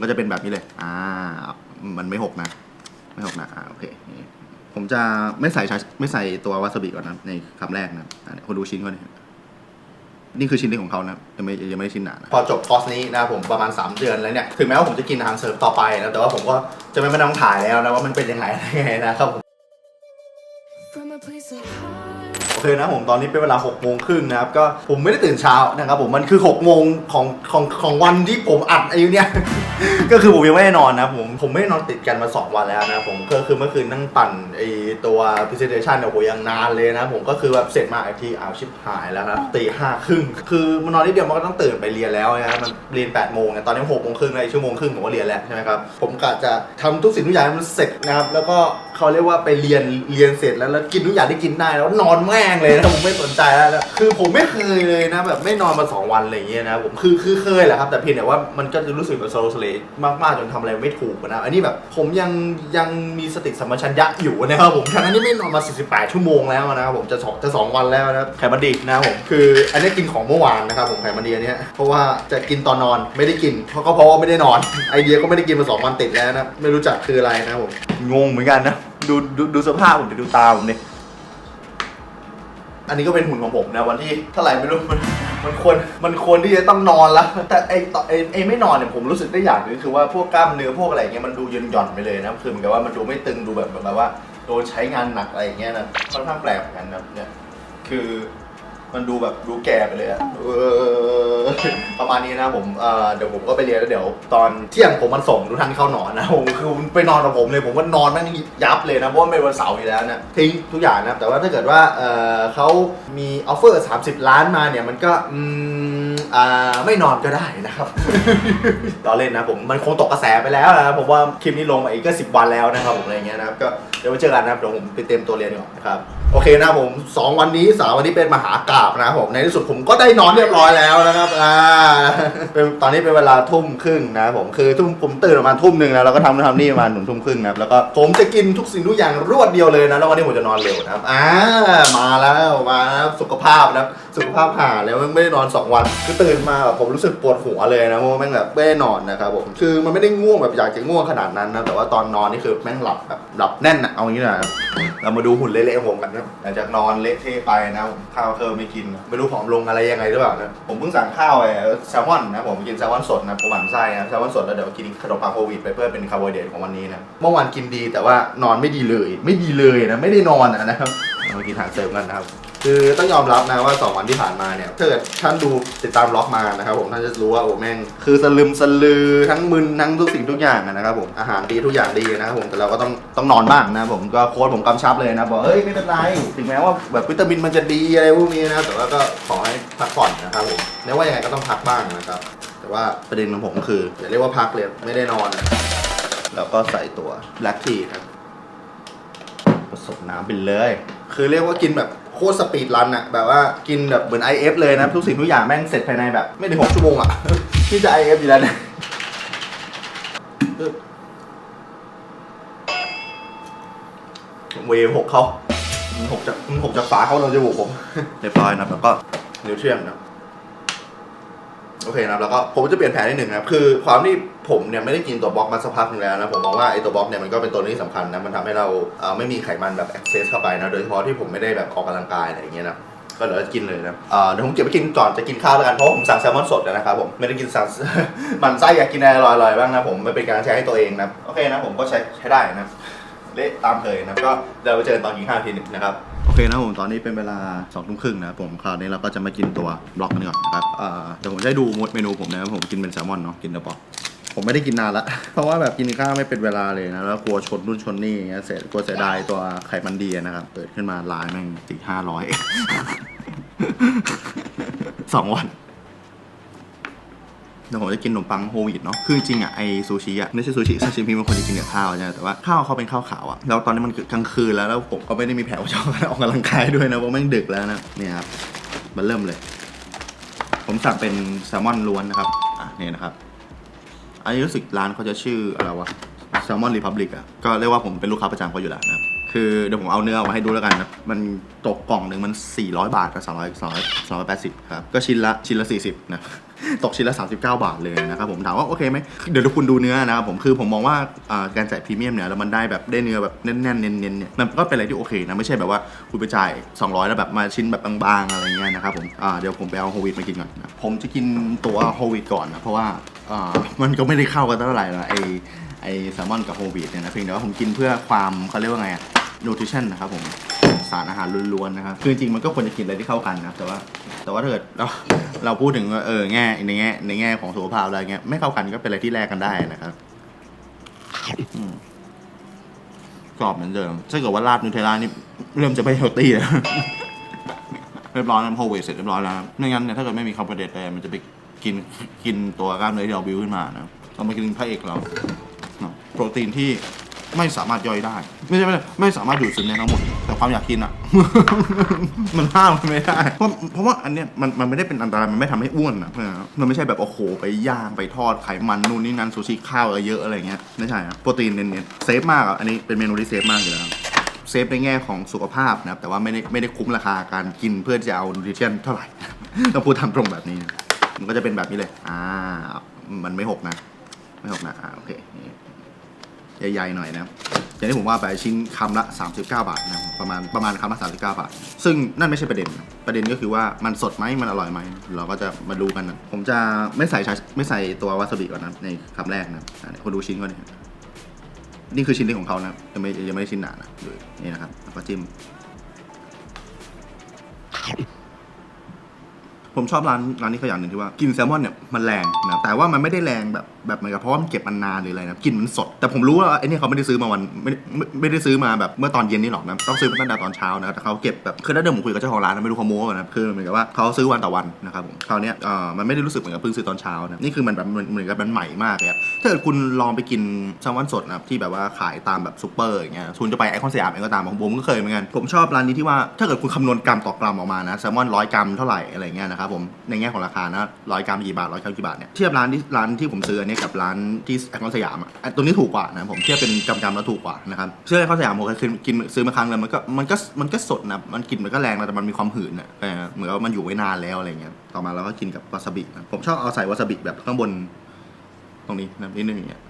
มันก็จะเป็นแบบนี้เลย อ่า มันไม่หกนะ ไม่หกนะ อ่า โอเค นี่ ผมจะไม่ใส่ชาไม่ใส่ตัววาซาบิก่อนนะ ในคำแรกนะอ่าเนี่ยคุณดูชิ้นก่อนนี่นี่คือชิ้นเล็กของเขานะยังไม่ยังไม่ได้ชิ้นหนานะพอจบคอร์สนี้นะผมประมาณ 3 เดือนแล้วเนี่ย ถึงแม้ว่าผมจะกินอาหารเสริมต่อไปนะแต่ว่าผมก็จะไม่มานั่งถ่ายแล้วนะว่ามันเป็นยังไงยังไงนะครับผม เคนะผมตอนนี้เป็นเวลา6โมงครึ่งนะครับก็ผมไม่ได้ตื่นเช้านะครับผมมันคือ6โมงของของของวันที่ผมอัดไอ้เนี่ย ก็คือผมยังไม่ได้นอนนะผมผมไม่ได้นอนติดกันมา 2 วันแล้วนะผมก็คือเมื่อคืนนั่งปั่นไอ้ตัว presentation เนี่ยโหยังนานเลยนะผมก็คือแบบเสร็จมาไอทีอ้าวชิบหายแล้วนะตีห้าครึ่งคือมันนอนนิดเดียวมันก็ต้องตื่นไปเรียนแล้วนะมันเรียน8โมงเนี่ยตอนนี้6โมงครึ่งเลยชั่วโมงครึ่งผมก็เรียนแล้วใช่ไหมครับผมกะจะทำทุกสิ่งทุกอย่างให้มันเสร็จนะครับแล้วก็ เขาเรียกว่าไปเรียนเรียนเสร็จแล้วแล้วกินทุกอย่างที่กินได้แล้วนอนแม่งเลยนะผมไม่สนใจแล้วนะคือผมไม่เคยเลยนะแบบไม่นอนมาสองวันอะไรอย่างเงี้ยนะผมคือคือเคยแหละครับ แต่เพียงแต่ว่ามันก็จะรู้สึกแบบโซโลสเลมากๆจนทำอะไรไม่ถูกนะอันนี้แบบผมยังยังมีสติสัมปชัญญะอยู่นะครับผมทั้งนั้นที่ไม่นอนมา 48 ชั่วโมงแล้วนะครับผมจะสองจะสองวันแล้วนะครับไขมันดีนะครับผมคือ อันนี้กินของเมื่อวานนะครับผมไขมันดีอันเนี้ยเพราะว่าจะกินตอนนอนไม่ได้กินเพราะก็เพราะว่าไม่ได้นอนไอเดียก็ไม่ได้กินมาสองวันติดแล้วนะไม่รู้จักคืออะไรนะครับผมงงเหมือนกันนะ ดูดูดูสภาพผมดิดูตาผมดิอันนี้ก็เป็นหุ่นของผมนะวันที่เท่าไหร่ไม่รู้มันมันควรมันควรที่จะต้องนอนแล้วแต่ไอต่อไอไอไม่นอนเนี่ยผมรู้สึกได้อย่างหนึงคือว่าพวกกล้ามเนื้อพวกอะไรเงี้ยมันดูหย่อนหย่อนๆไปเลยนะคือเหมือนกับว่ามันดูไม่ตึงดูแบบแบบว่าโดนใช้งานหนักอะไรอย่างเงี้ยนะค่อนข้างแปลกเหมือนกันนะเนี่ยคือ มันดูแบบดูแก่ไปเลยอะเออประมาณนี้นะผมเอ่อเดี๋ยวผมก็ไปเรียนแล้วเดี๋ยว ตอนเที่ยงผมมันส่งทุกท่านเข้านอนนะผมคือไปนอนกับผมเลยผมก็นอนแม่งยับเลยนะเพราะว่าเป็นวันเสาร์อยู่แล้วนะทิ้งทุกอย่างนะแต่ว่าถ้าเกิดว่าเอ่อเขามีออฟเฟอร์ 30 ล้านมาเนี่ยมันก็อืมอ่าไม่นอนก็ได้นะครับต่อเล่นนะผมมันคงตกกระแสไปแล้วนะผมว่าคลิปนี้ลงมาอีกก็ 10 วันแล้วนะครับผมอะไรเงี้ยนะครับก็เดี๋ยวไว้เจอกันนะครับเดี๋ยวผมไปเต็มตัวเรียนก่อนนะครับ โอเคนะครับผม2วันนี้สามวันนี้เป็นมหากราบนะผมในที่สุดผมก็ได้นอนเรียบร้อยแล้วนะครับอ่าเป็นตอนนี้เป็นเวลาทุ่มครึ่งนะผมคือทุ่มผมตื่นประมาณทุ่มหนึ่งแล้วแล้วก็ทำนู่นทำนี่ประมาณหนึ่งทุ่มครึ่งนะครับแล้วก็ผมจะกินทุกสิ่งทุกอย่างรวดเดียวเลยนะแล้ววันนี้ผมจะนอนเร็วนะครับอ่ามาแล้วมาแล้วสุขภาพนะครับสุขภาพหาแล้วไม่ได้นอน 2 วันคือตื่นมาแบบผมรู้สึกปวดหัวเลยนะเพราะว่าแม่งแบบไม่ได้นอนนะครับผมคือมันไม่ได้ง่วงแบบอยากจะง่วงขนาดนั้นนะแต่ว่าตอนนอนนี่คือแม่งหลับแบบหลับแน่นอะเอางี้นะเรามาดูหุ่นเละๆของผมกันนะหลังจากนอนเละเทะไปนะผมข้าวเคอไม่กิน ไม่รู้ผอมลงอะไรยังไงหรือเปล่านะผมเพิ่งสั่งข้าวไอ้แซลมอนนะผมกินแซลมอนสดนะผมหมั่นไส้นะแซลมอนสดแล้วเดี๋ยวกินขนมปังโควิดไปเพื่อเป็นคาร์โบไฮเดรตของวันนี้นะเมื่อวานกินดีแต่ว่านอนไม่ดีเลย ไม่ดีเลยนะไม่ได้นอนนะครับ เรามากินอาหารเสริมกันนะครับ คือต้องยอมรับนะว่า 2 วันที่ผ่านมาเนี่ยถ้าเกิดท่านดูติดตามล็อกมานะครับผมท่านจะรู้ว่าโอ้แม่งคือสลึมสลือทั้งมึนทั้งทุกสิ่งทุกอย่างอะนะครับผมอาหารดีทุกอย่างดีนะครับผมแต่เราก็ต้องต้องนอนบ้างนะผมก็โค้ชผมกำชับเลยนะบอกเฮ้ยไม่เป็นไรถึงแม้ว่าแบบวิตามินมันจะดีอะไรพวกนี้นะแต่ว่าก็ขอให้พักผ่อนนะครับผมไม่ว่ายังไงก็ต้องพักบ้างนะครับ แต่ว่าประเด็นของผมก็คืออย่าเรียกว่าพักเลยไม่ได้นอนนะแล้วก็ใส่ตัวแบล็กทีครับผสมน้ำไปเลย คือเรียกว่ากินแบบโคตรสปีดรันอะแบบว่ากินแบบเหมือน IF เลยนะ ทุกสิ่งทุกอย่างแม่งเสร็จภายในแบบไม่ถึง6ชั่วโมงอะ ที่จะ IF อยู่แล้วนะเวฟหกเขามันหกจากมันหกจากฝาเขาเราจะบุกผม เรียบร้อยนะครับแล้วก็นิวเทรียนนะโอเคนะครับแล้วก็ผมจะเปลี่ยนแผนนิดหนึ่งนะครับคือความที่ผมเนี่ยไม่ได้กินตัวบล็อกมาสักพักหนึงแล้วนะผมมองว่าไอ้ตัวบล็อกเนี่ยมันก็เป็นตัวที่สำคัญนะมันทำให้เราเอ่อไม่มีไขมันแบบ access เข้าไปนะโดยเฉพาะที่ผมไม่ได้แบบออกกำลังกายอะไรอย่างเงี้ยนะก็เดี๋ยวจะกินเลยนะเอ่อเดี๋ยวผมเก็บไปกินก่อนจะกินข้าวแล้วกันเพราะว่าผมสั่งแซลมอนสดนะครับผมไม่ได้กินสั่งมันไส้อยากกินอะไรอร่อยๆบ้างนะผมมันเป็นการใช้ให้ตัวเองนะโอเคนะผมก็ใช้ใช้ได้นะเละตามเคยนะก็เดี๋ยวไปเจอกันตอนกินข้าวทีหนึงนะครับ เคนะผมตอนนี้เป็นเวลา2องทุ่มครึ่งนะครับผมคราวนี้เราก็จะมากินตัวบล็อกกันก่อนนะครับเอ่อเดี๋ยวผมจะให้ดูเมนูผมนะครับผมกินเป็นแซลมอนเนาะกินเดอะบล็อกผมไม่ได้กินนานละ เพราะว่าแบบกินข้าวไม่เป็นเวลาเลยนะ แล้วกลัวชนนู่นชนนี่อย่างเงี้ยเสร็จกลัวเสียดายตัวไขมันดีนะครับ เปิดขึ้นมาลายแม่งติห้าร้อยสองวัน เดี๋ยวผมจะกินขนมปังโฮลวีตเนาะ คือจริงอะไอซูชิอะไม่ใช่ซูชิซาชิมิมันควรจะกินกับข้าวใช่ไหมแต่ว่าข้าวเขาเป็นข้าวขาวอะ แล้วตอนนี้มันกลางคืนแล้วแล้วผมก็ไม่ได้มีแผนว่าจะออกกำลังกายด้วยนะเพราะแม่งดึกแล้วนะเนี่ยครับมันเริ่มเลย ผมสั่งเป็นแซลมอนล้วนนะครับ อะเนี่ยนะครับ อันนี้รู้สึกร้านเขาจะชื่ออะไรวะแซลมอนรีพับลิกอะ ก็เรียกว่าผมเป็นลูกค้าประจำเขาอยู่แล้วนะครับคือเดี๋ยวผมเอาเนื้อมาให้ดูแล้วกันนะ มันตกกล่องหนึ่งมัน 400 บาทกับ200 200 280 ครับ ก็ชิ้นละชิ้นละ 40 นะ ตกชิ้นละ 39 บาทเลยนะครับผมถามว่าโอเคไหมเดี๋ยวคุณดูเนื้อนะครับผมคือผมมองว่าการจ่ายพรีเมียมเนี่ยแล้วมันได้แบบได้เนื้อแบบแน่นๆเน้นๆเนี่ยมันก็เป็นอะไรที่โอเคนะไม่ใช่แบบว่าคุณไปจ่าย 200 แล้วแบบมาชิ้นแบบบางๆอะไรเงี้ยนะครับผมเดี๋ยวผมไปเอาโฮวิตมากินก่อนนะผมจะกินตัวโฮวิตก่อนนะเพราะว่ามันก็ไม่ได้เข้ากันเท่าไหร่ละไอไอแซลมอนกับโฮวิตเนี่ยนะเพียงแต่ว่าผมกินเพื่อความเขาเรียกว่าไงอะนูทริชั่นนะครับผม สารอาหารล้วนๆนะครับคือจริงมันก็ควรจะกินอะไรที่เข้ากันนะแต่ว่า แต่ว่าถ้าเกิดเราเราพูดถึงว่าเออแง่ในแง่ในแง่ของสุขภาพอะไรเงี้ยไม่เข้ากันก็เป็นอะไรที่แลกกันได้นะครับอืมกรอบเหมือนเดิมถ้าเกิดว่าราดนูเทลล่านี่เริ่มจะไม่เฮลตี้แล้วเรียบร้อยแล้วโฮเวสเสร็จเรียบร้อยแล้วไม่งั้นเนี่ยถ้าเกิดไม่มีคาร์โบไฮเดรตเลยมันจะไปกินกินตัวกล้ามเนื้อที่เราบิวขึ้นมานะเรามากินพระเอกเราโปรตีนที่ ไม่สามารถย่อยได้ ไม่ใช่ไม่ใช่ไม่สามารถดูดซึมได้ทั้งหมด แต่ความอยากกินอะ มันห้ามมันไม่ได้เพราะเพราะว่าอันเนี้ยมันมันไม่ได้เป็นอันตรายมันไม่ทำให้อ้วนนะเพื่อนครับมันไม่ใช่แบบโอ้โหไปย่างไปทอดไขมันนู่นนี่นั่นซูชิข้าวอะไรเยอะอะไรเงี้ยไม่ใช่ครับโปรตีนเน้นๆเซฟมากอะอันนี้เป็นเมนูที่เซฟมากอยู่แล้วเซฟในแง่ของสุขภาพนะครับแต่ว่าไม่ได้ไม่ได้คุ้มราคาการกินเพื่อจะเอานูทริชั่นเท่าไหร่ต้องพูดทำตรงแบบนี้ มันก็จะเป็นแบบนี้เลย อ่า มันไม่หกนะ ไม่หกนะ อ่า โอเค ใหญ่ๆหน่อยนะอย่างที่ผมว่าไปชิ้นคำละ 39 บาทนะประมาณประมาณคำละ 39 บาท ซึ่งนั่นไม่ใช่ประเด็นนะประเด็นก็คือว่ามันสดไหมมันอร่อยไหมเราก็จะมาดูกันนะผมจะไม่ใส่ชาไม่ใส่ตัววาซาบิก่อนนะในคำแรกนะอะเดี๋ยวคนดูชิ้นก่อนนะนี่คือชิ้นเล็กของเขานะยังไม่ยังไม่ได้ชิ้นหนานะดูนี่นะครับแล้วก็จิ้ม ผมชอบร้านร้านนี้เขาอย่างหนึ่งที่ว่ากินแซลมอนเนี่ยมันแรงนะแต่ว่ามันไม่ได้แรงแบบแบบเหมือนกับเพราะว่ามันเก็บมันนานหรืออะไรนะกลินมันสด แต่ผมรู้ว่าไอ้นี่เขาไม่ได้ซื้อมาวันไม่ไม่ไม่ได้ซื้อมาแบบเมื่อตอนเย็นนี่หรอกนะต้องซื้อมาตั้งแต่ตอนเช้านะแต่เขาเก็บแบบคือถ้าเดิมผมคุยกับเจ้าของร้านนะไม่รู้เขาโม้กันนะคือเหมือนกับว่าเขาซื้อวันต่อวันนะครับผมคราวเนี้ยเอ่อมันไม่ได้รู้สึกเหมือนกับเพิ่งซื้อตอนเช้านะนี่คือมันแบบเหมือนเหมือนกับมันใหม่มากเลยอะถ้าเกิดคุณลองไปกินแซลมอนสดนะครับที่แบบว่าขายตามแบบซูเปอร์อย่างเงี้ยคุณจะไปไอคอนสยามเองก็ตามของผมก็เคยเหมือนกันผมชอบร้านนี้ที่ว่าถ้าเกิดคุณคำนวณกรัมต่อกรัมออกมานะแซลมอนร้อยกรัมเท่าไหร่อะไรเงี้ยนะครับผมในแง่ของราคานะร้อยกรัมกี่บาทร้อยกรัมกี่บาทเนี่ยเทียบร้านที่ร้านที่ผมซื้อนเนี้ยกับร้านที่ไอคอนสยามอะไอ้ตัวนี้ถูกกว่านะผมเทียบเป็นกรัมๆแล้วถูกกว่านะครับเชื่อไอคอนสยามผมเคยกินซื้อมาครั้งนึงมันก็มันก็มันก็สดนะมันกลิ่นมันก็แรงนะแต่มันมีความหืนอะเออเหมือนว่ามันอยู่ไว้นานแล้วอะไรเงี้ยต่อมาเราก็กินกับวาซาบินะผมชอบเอาใส่วาซาบิแบบข้างบน ตรงนี้นะนิดนึงอย่างเงี้ย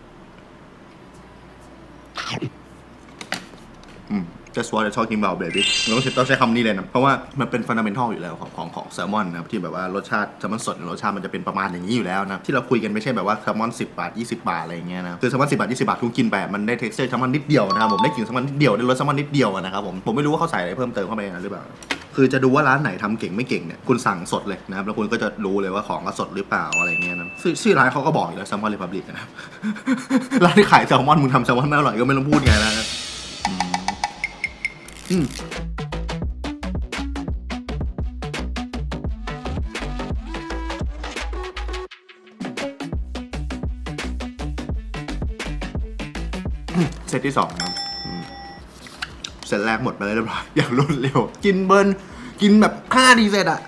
อืม just what I'm talking about baby เราต้องใช้ต้องใช้คำนี้เลยนะ เพราะว่ามันเป็นฟันดัมเ n นทัลอยู่แล้วของของของแซลมอนนะครับที่แบบว่ารสชาติแซลมอนสดรสชาติมันจะเป็นประมาณอย่างนี้อยู่แล้วนะที่เราคุยกันไม่ใช่แบบว่าแซลมอน10 บาท 20 บาทอะไรอย่างเงี้ยนะคือแซลมอน10 บาท 20 บาทคุณกินไปมันได้ texture แซลมอนนิดเดียวนะครับผมได้กลิ่นแซลมอนนิดเดียวได้รสแซลมอนนิดเดียวนะครับผมผมไม่รู้ว่าเขาใส่อะไรเพิ่มเติมเข้าไปนนั้นหรือเปล่าคือจะดูว่าร้านไหนทำเก่งไม่เก่งเนี่ยคุณสั่งสดเลยนะครับแล้วคุณก็จะรู้เลยว่าของก็สดหรือเปล่าอะไรเงี้ยนะชื่อร้านเขาก็บอกอยู่แล้วแซลมอนเรพับลิกนะครับร้านที่ขายแซลมอนมึงทำแซลมอนไม่อร่อยก็ไม่ต้องพูดไงนะ อืมเซตที่สองนะครับอืมเซตแรกหมดไปแล้วเรียบร้อยอย่างรวดเร็ว กินเบิร์น กินแบบ5ดีเซตอะ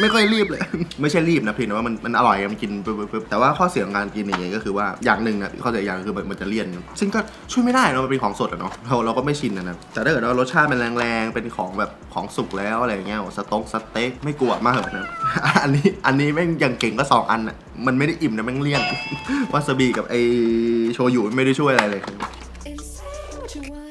ไม่ค่อยรีบเลย ไม่ใช่รีบนะเพียงแต่ว่ามันมันอร่อยอะมันกินปึ๊บปึ๊บปึ๊บแต่ว่าข้อเสียของการกินอย่างเงี้ยก็คือว่าอย่างหนึ่งนะข้อเสียอย่างคือมันมันจะเลี่ยน ซึ่งก็ช่วยไม่ได้เนอะมันเป็นของสดอะเนาะเราเราก็ไม่ชินนะนะแต่ถ้าเกิดว่ารสชาติมันแรงๆเป็นของแบบของสุกแล้วอะไรอย่างเงี้ยสต๊อกสเต็กไม่กลัวมากเหรอกนะ อันนี้อันนี้แม่งยังเก่งก็สองอันอะมันไม่ได้อิ่มนะแม่งเลี่ยน วาซาบิกับไอโชยุไม่ได้ช่วยอะไรเลย And say what you want,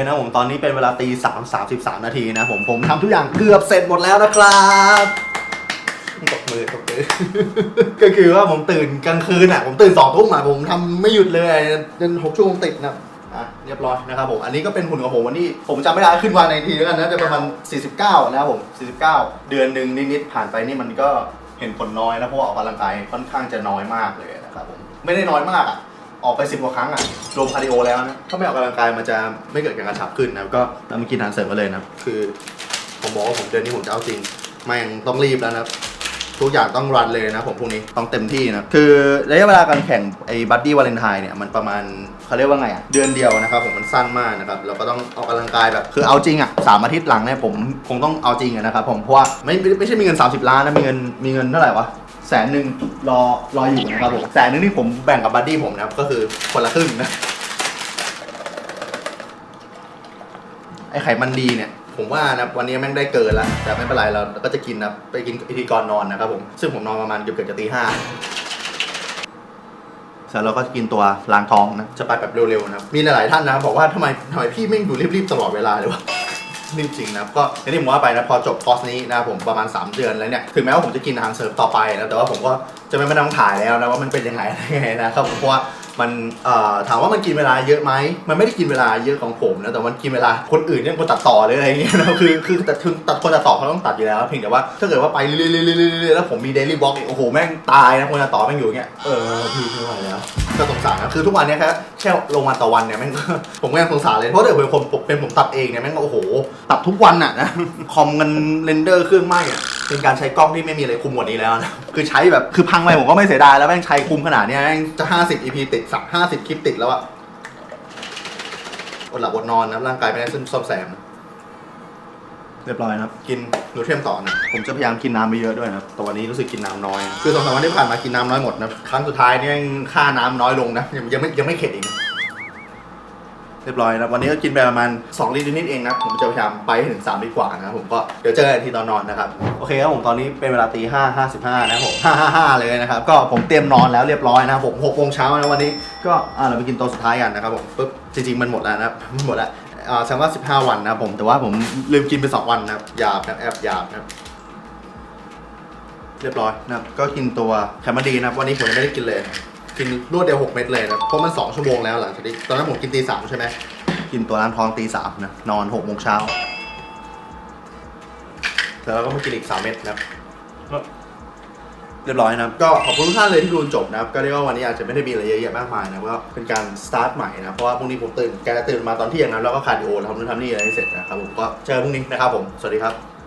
โอเคนะผมตอนนี้เป็นเวลาตีสามสามสิบสามนาทีนะผมผมทำทุกอย่างเกือบเสร็จหมดแล้วนะครับตบมือตบมือ ก็คือว่าผมตื่นกลางคืนอะ ผมตื่นสองทุ่มอะผมทำไม่หยุดเลยจนหกชั่วโมงติดนะอะเรียบร้อยนะครับผม อันนี้ก็เป็นหุ่นของผมวันนี้ผมจำไม่ได้ขึ้นวันในทีแล้วกันนะจะประมาณ 49 นะครับผม 49 เดือนหนึ่งนิดๆผ่านไปนี่มันก็เห็นผลน้อยนะเพราะว่าออกกำลังกายค่อนข้างจะน้อยมากเลยนะครับผมไม่ได้น้อยมากอะ ออกไปสิบกว่าครั้งอะรวมคาร์ดิโอแล้วนะ ถ้าไม่ออกกำลังกายมันจะไม่เกิดการกระชับขึ้นนะก็แล้วมากินอาหารเสริมมาเลยนะคือ ผมบอกว่าผมเดือนนี้ผมจะเอาจริงไม่ยังต้องรีบแล้วนะทุกอย่างต้องรันเลยนะผมพรุ่งนี้ต้องเต็มที่นะ คือระยะเวลาการแข่งไอ้บัดดี้วาเลนไทน์เนี่ยมันประมาณเขาเรียกว่าไงอะเดือนเดียวนะครับผมมันสั้นมากนะครับเราก็ต้องออกกำลังกายแบบคือเอาจริงอะสามอาทิตย์หลังเนี่ยผมคงต้องเอาจริงนะครับผมเพราะว่าไม่ไม่ไม่ใช่มีเงิน 30 ล้านนะมีเงินมีเงินเท่าไหร่วะ แสนหนึ่งรอรออยู่นะครับผมแสนหนึ่งที่ผมแบ่งกับบัดดี้ผมนะครับก็คือคนละครึ่งนะ ไอไขมันดีเนี่ย ผมว่านะวันนี้แม่งได้เกินล้วแต่ไม่เป็นไรเราก็จะกินนะไปกินพิธีกรนอนนะครับผมซึ่งผมนอนประมาณเกือบเกือบจะตีห้าเสร็จแล้วก็กินตัวล้างท้องนะ จะไปแบบเร็วๆนะครับ มีหลายๆท่านนะครับบอกว่าทำไมทำไมพี่แม่งดูรีบๆตลอดเวลาเลยวะ จริงนะก็อย่างที่ผมว่าไปนะพอจบคอร์สนี้นะผมประมาณ 3 เดือนแล้วเนี่ยถึงแม้ว่าผมจะกินอาหารเสริมต่อไปนะแต่ว่าผมก็จะไม่มานั่งถ่ายแล้วนะว่ามันเป็นยังไงอะไรยังไงนะครับผมเพราะว่ามันถามว่ามันกินเวลาเยอะไหม มันไม่ได้กินเวลาเยอะของผมนะ แต่มันกินเวลาคนอื่นเนี่ยคนตัดต่อหรืออะไรเงี้ยนะคือคือแต่ถึงตัดคนตัดต่อเขาต้องตัดอยู่แล้ว เพียงแต่ว่าถ้าเกิดว่าไปเรื่อยๆแล้วผมมีเดลี่บล็อกโอ้โห แม่งตายนะคนตัดต่อแม่งอยู่เงี้ย เออพี่ไม่ไหวแล้ว ก็สงสารนะคือทุกวันเนี้ยแค่แค่ลงวันต่อวันเนี่ยแม่ง ผมก็ยังสงสารเลยเพราะถ้าเกิดเป็นผมเป็นผมตัดเองเนี่ยแม่งก็โอ้โห ตัดทุกวันอะนะ คอมมันเรนเดอร์เครื่องไหม้อะเป็นการใช้กล้องที่ไม่มีอะไรคุมกว่านี้แล้วนะคือใช้แบบคือพังไปผมก็ไม่เสียดายแล้วแม่งใช้คุมขนาดเนี้ยแม่งจะ50 EP ติดสัก50คลิปติดแล้วอะอดหลับอดนอนนะร่างกายไม่ได้ซ่อมแซมน เรียบร้อยนะครับ กินนูเทรียมต่อนะผมจะพยายามกินน้ำไปเยอะด้วยนะครับแต่วันนี้รู้สึกกินน้ำน้อย คือสองสามวันที่ผ่านมากินน้ำน้อยหมดนะครั้งสุดท้ายเนี่ยังค่าน้ำน้อยลงนะยังยังไม่ยังไม่เข็ดอีกนะเรียบร้อยนะวันนี้ก็กินไปประมาณ 2 ลิตรนิดเองนะ ผมจะพยายามไปให้ถึง 3 ลิตรกว่านะครับผมก็เดี๋ยวเจอกันที่ตอนนอนนะครับ โอเคครับผมตอนนี้เป็นเวลาตีห้าห้าสิบห้านะครับผมห้าห้าห้าเลยนะครับ ก็ผมเตรียมนอนแล้วเรียบร้อยนะครับผมหกโมงเช้านะวันนี้ก็อ่าเราไปกินโต๊ะสุดท้ายกันนะครับผมปุ๊บจริงๆมันหมดแล้วนะครับมันหมดแล้ว อ่าแสดงว่าวันนะผมแต่ว่าผมลืมกินไป2วันนะครับหยาบนะแอบหยาบนะเรียบร้อยนะครับก็กินตัวไขมันดีนะครับวันนี้ผมยังไม่ได้กินเลย กินรวดเดียว6เม็ดเลยนะเพราะมัน2ชั่วโมงแล้วหลังจากที่ตอนนั้นผมกินตีสามใช่ไหมกินตัวล้างทองตีสามนะนอน6โมงเช้าแล้วก็มากินอีก3เม็ดนะครับ เรียบร้อยนะครับ ก็ขอบคุณทุกท่านเลยที่ดูจนจบนะครับ ก็เรียกว่าวันนี้อาจจะไม่ได้มีอะไรเยอะแยะมากมายนะก็เป็นการสตาร์ทใหม่นะเพราะว่าพรุ่งนี้ผมตื่นแกตื่นมาตอนเที่ยงนะแล้วก็คาร์ดิโอทำนู่นทำนี่อะไรให้เสร็จนะครับผมก็เจอพรุ่งนี้นะครับผมสวัสดีครับ